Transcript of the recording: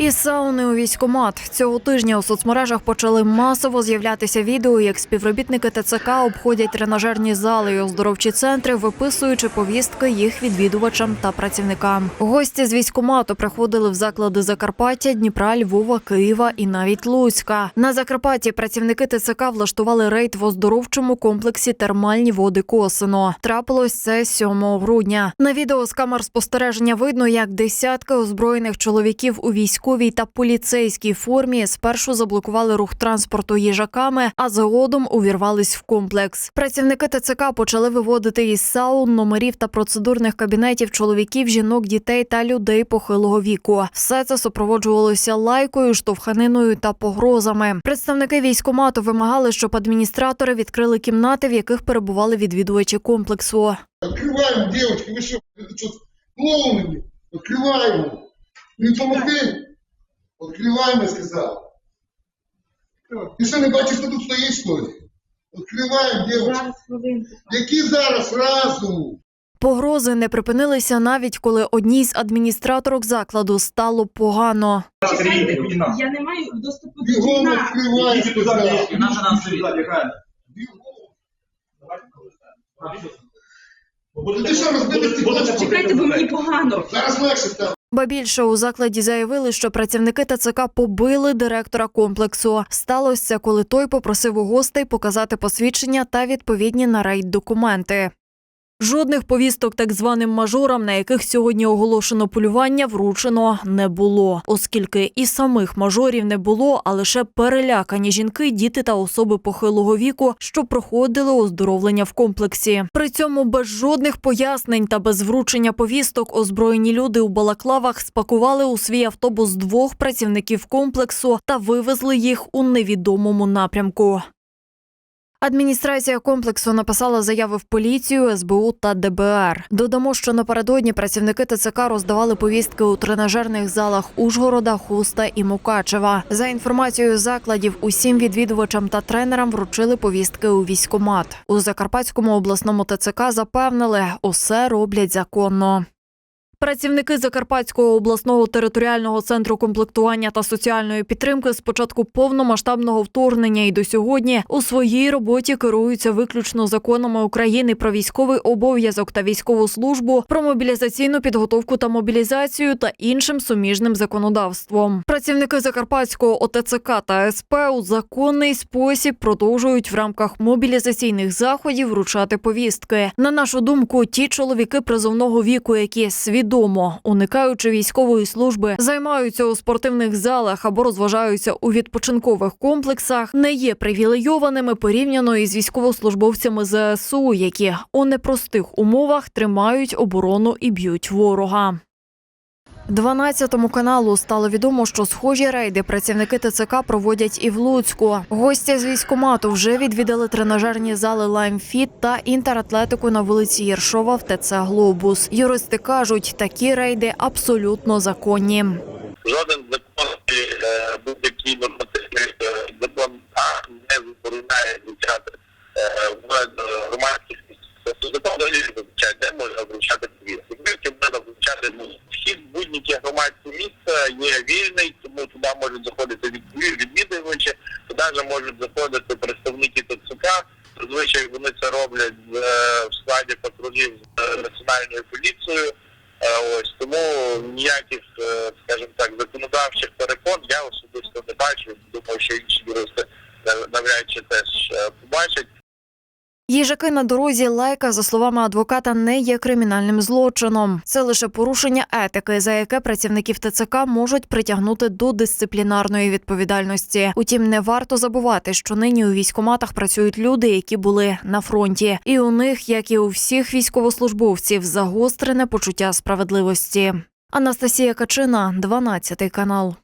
Із сауни у військкомат цього тижня у соцмережах почали масово з'являтися відео, як співробітники ТЦК обходять тренажерні зали і оздоровчі центри, виписуючи повістки їх відвідувачам та працівникам. Гості з військкомату приходили в заклади Закарпаття, Дніпра, Львова, Києва і навіть Луцька. На Закарпатті працівники ТЦК влаштували рейд в оздоровчому комплексі термальні води Косино. Трапилось це 7 грудня. На відео з камер спостереження видно, як десятки озброєних чоловіків у військовій та поліцейській формі спершу заблокували рух транспорту їжаками, а згодом увірвались в комплекс. Працівники ТЦК почали виводити із саун, номерів та процедурних кабінетів чоловіків, жінок, дітей та людей похилого віку. Все це супроводжувалося лайкою, штовханиною та погрозами. Представники військкомату вимагали, щоб адміністратори відкрили кімнати, в яких перебували відвідувачі комплексу. Открываем, девочки, вы что, это что, клоуны? Открываем. Не помогли? Открываем, я сказал. Ти що не бачиш, хто тут стоїть, що ли? Открываем, девочки. Які зараз разум? Погрози не припинилися навіть коли одній з адміністраторок закладу стало погано. Чекайте, я не маю доступу до Бігом вікна. відкривай, Идите сказав. наша нам стоит. Бегает. Ти що, розбити? Чекайте, бо мені погано. Зараз легше стане. Ба більше у закладі заявили, що працівники ТЦК побили директора комплексу. Сталося коли той попросив у гостей показати посвідчення та відповідні на рейд документи. Жодних повісток так званим мажорам, на яких сьогодні оголошено полювання, вручено не було, оскільки і самих мажорів не було, а лише перелякані жінки, діти та особи похилого віку, що проходили оздоровлення в комплексі. При цьому без жодних пояснень та без вручення повісток озброєні люди у балаклавах спакували у свій автобус двох працівників комплексу та вивезли їх у невідомому напрямку. Адміністрація комплексу написала заяви в поліцію, СБУ та ДБР. Додамо, що напередодні працівники ТЦК роздавали повістки у тренажерних залах Ужгорода, Хуста і Мукачева. За інформацією закладів, усім відвідувачам та тренерам вручили повістки у військкомат. У Закарпатському обласному ТЦК запевнили, усе роблять законно. Працівники Закарпатського обласного територіального центру комплектування та соціальної підтримки з початку повномасштабного вторгнення і до сьогодні у своїй роботі керуються виключно законами України про військовий обов'язок та військову службу, про мобілізаційну підготовку та мобілізацію та іншим суміжним законодавством. Працівники Закарпатського ОТЦК та СП у законний спосіб продовжують в рамках мобілізаційних заходів вручати повістки. На нашу думку, ті чоловіки призовного віку, які свідомо уникаючи військової служби, займаються у спортивних залах або розважаються у відпочинкових комплексах, не є привілейованими порівняно із військовослужбовцями ЗСУ, які у непростих умовах тримають оборону і б'ють ворога. 12 каналу стало відомо, що схожі рейди працівники ТЦК проводять і в Луцьку. Гості з військомату вже відвідали тренажерні зали Лаймфіт та інтератлетику на вулиці Єршова в ТЦ Глобус. Юристи кажуть, такі рейди абсолютно законні. жоден закон е, будь-який ж заходити представники ТЦК. Зазвичай вони це роблять е, в складі патрулів з е, національною поліцією. Е, Ось тому ніяких, скажімо так, законодавчих перепон Їжаки на дорозі лайка, за словами адвоката, не є кримінальним злочином. Це лише порушення етики, за яке працівників ТЦК можуть притягнути до дисциплінарної відповідальності. Утім, не варто забувати, що нині у військкоматах працюють люди, які були на фронті, і у них, як і у всіх військовослужбовців, загострене почуття справедливості. Анастасія Качина, 12 канал.